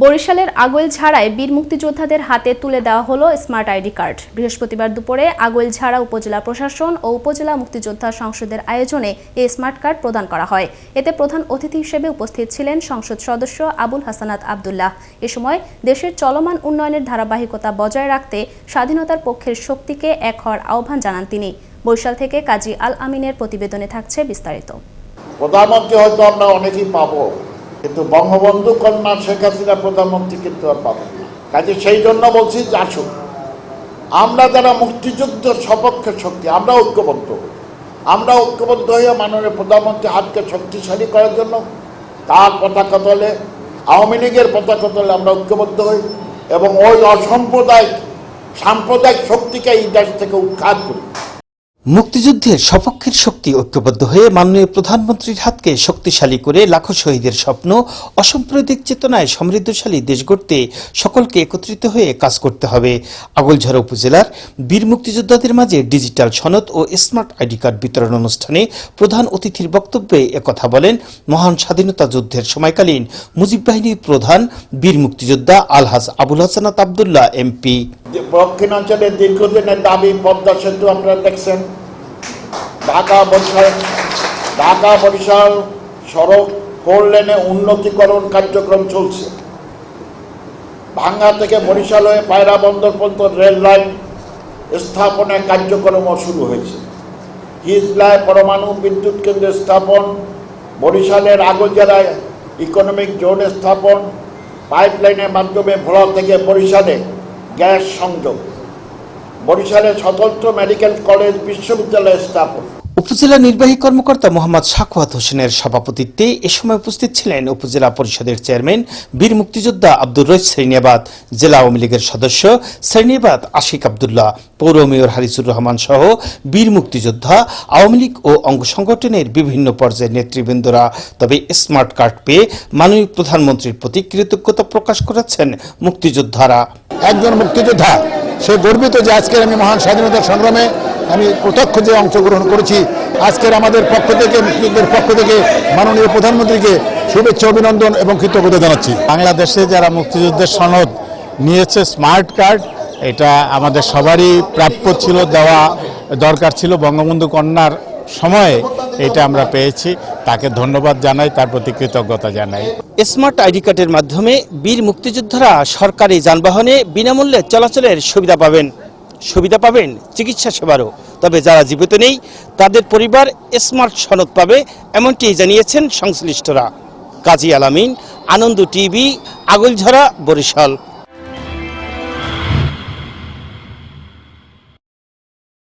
বরিশালের আগৈলঝাড়ায় বীর মুক্তিযোদ্ধাদের হাতে তুলে দেওয়া হলো স্মার্ট আইডি কার্ড। বৃহস্পতিবার দুপুরে আগৈলঝাড়া উপজেলা প্রশাসন ও উপজেলা মুক্তিযোদ্ধা সংসদের আয়োজনে এই স্মার্ট কার্ড প্রদান করা হয়। এতে প্রধান অতিথি হিসেবে উপস্থিত ছিলেন সংসদ সদস্য আবুল হাসানাত আবদুল্লাহ। এ সময় দেশের চলমান উন্নয়নের ধারাবাহিকতা বজায় রাখতে স্বাধীনতার পক্ষের শক্তিকে এক হওয়ার আহ্বান জানান তিনি। বরিশাল থেকে কাজী আল আমিনের প্রতিবেদনে থাকছে বিস্তারিত। প্রধানমন্ত্রী হয়তো আমরা অনেকেই পাবো। কিন্তু বঙ্গবন্ধু কন্যা শেখ হাসিনা প্রধানমন্ত্রী কিন্তু আর পাবো না। কাজে সেই জন্য বলছি, যে আসুন। আমরা যারা মুক্তিযুদ্ধ সপক্ষে শক্তি, আমরা ঐক্যবদ্ধ। আমরা ঐক্যবদ্ধ হয়ে মাননীয় প্রধানমন্ত্রী হাতকে শক্তিশালী করার জন্য, তার পতাকা তলে, আওয়ামী লীগের পতাকা তলে আমরা ঐক্যবদ্ধ হই এবং ওই অসাম্প্রদায়িক, সাম্প্রদায়িক শক্তিকে এই দেশ থেকে উৎখাত করি। মুক্তিযুদ্ধের সপক্ষের শক্তি ঐক্যবদ্ধ হয়ে মাননীয় প্রধানমন্ত্রীর হাতকে শক্তিশালী করে লাখো শহীদের স্বপ্ন, অসাম্প্রদায়িক চেতনায় সমৃদ্ধশালী দেশ গড়তে সকলকে একত্রিত হয়ে কাজ করতে হবে। আগলঝাড়া উপজেলার বীর মুক্তিযোদ্ধাদের মাঝে ডিজিটাল সনদ ও স্মার্ট আইডি কার্ড বিতরণ অনুষ্ঠানে প্রধান অতিথির বক্তব্যে একথা বলেন মহান স্বাধীনতা যুদ্ধের সময়কালীন মুজিব বাহিনীর প্রধান বীর মুক্তিযোদ্ধা আলহাজ আবুল হাসানাত আবদুল্লাহ, এমপি। দক্ষিণাঞ্চলের দীর্ঘদিনের দাবি পদ্মা সেতু আপনারা দেখছেন। ঢাকা বরিশাল ঢাকা বরিশাল সড়ক ফোর লেনে উন্নতিকরণ কার্যক্রম চলছে? ভাঙ্গা থেকে বরিশাল হয়ে পায়রা বন্দর পর্যন্ত রেল লাইন স্থাপনের কার্যক্রমও শুরু হয়েছে। হিজলায় পরমাণু বিদ্যুৎ কেন্দ্র স্থাপন, বরিশালের আগরজেলায় ইকোনমিক জোন স্থাপন পাইপলাইনের মাধ্যমে ভোলা থেকে বরিশালে গ্যাস সংযোগ। বরিশালে স্বতন্ত্র মেডিকেল কলেজ বিশ্ববিদ্যালয় স্থাপন উপজেলা নির্বাহী কর্মকর্তা মোহাম্মদ সাকুয়াত হোসেনের সভাপতিত্বে এ সময় উপস্থিত ছিলেন উপজেলা পরিষদের চেয়ারম্যান বীর মুক্তিযোদ্ধা আব্দুর রহিস শ্রেণিয়াবাদ জেলা আওয়ামী লীগের সদস্য শ্রেণিয়াবাদ আশিক আবদুল্লাহ, পৌর মেয়র হারিসুর রহমান সহ বীর মুক্তিযোদ্ধা, আওয়ামী লীগ ও অঙ্গ সংগঠনের বিভিন্ন পর্যায়ের নেতৃবৃন্দরা। তবে স্মার্ট কার্ড পেয়ে মাননীয় প্রধানমন্ত্রীর প্রতি কৃতজ্ঞতা প্রকাশ করেছেন মুক্তিযোদ্ধারা। একজন মুক্তিযোদ্ধা, সে গর্বিত যে আজকের আমি মহান স্বাধীনতা সংগ্রামে আমি প্রত্যক্ষ যে অংশগ্রহণ করেছি। আজকের আমাদের পক্ষ থেকে, মুক্তিযুদ্ধের পক্ষ থেকে মাননীয় প্রধানমন্ত্রীকে শুভেচ্ছা, অভিনন্দন এবং কৃতজ্ঞতা জানাচ্ছি। বাংলাদেশে যারা মুক্তিযুদ্ধের সনদ নিয়েছে, স্মার্ট কার্ড, এটা আমাদের সবারই প্রাপ্য ছিল, দেওয়া দরকার ছিল। বঙ্গবন্ধু কন্যার সময়ে এটা আমরা পেয়েছি। তাকে ধন্যবাদ জানাই, তার প্রতি কৃতজ্ঞতা জানাই। স্মার্ট আইডি কার্ডের মাধ্যমে বীর মুক্তিযোদ্ধারা সরকারি যানবাহনে বিনামূল্যে চলাচলের সুবিধা পাবেন। সুবিধা পাবেন চিকিৎসা সেবারও। তবে যারা জীবিত নেই, তাদের পরিবার স্মার্ট সনদ পাবে, এমনটি জানিয়েছেন সংশ্লিষ্টরা। কাজী আলামিন, আনন্দ টিভি, আগলঝরা, বরিশাল।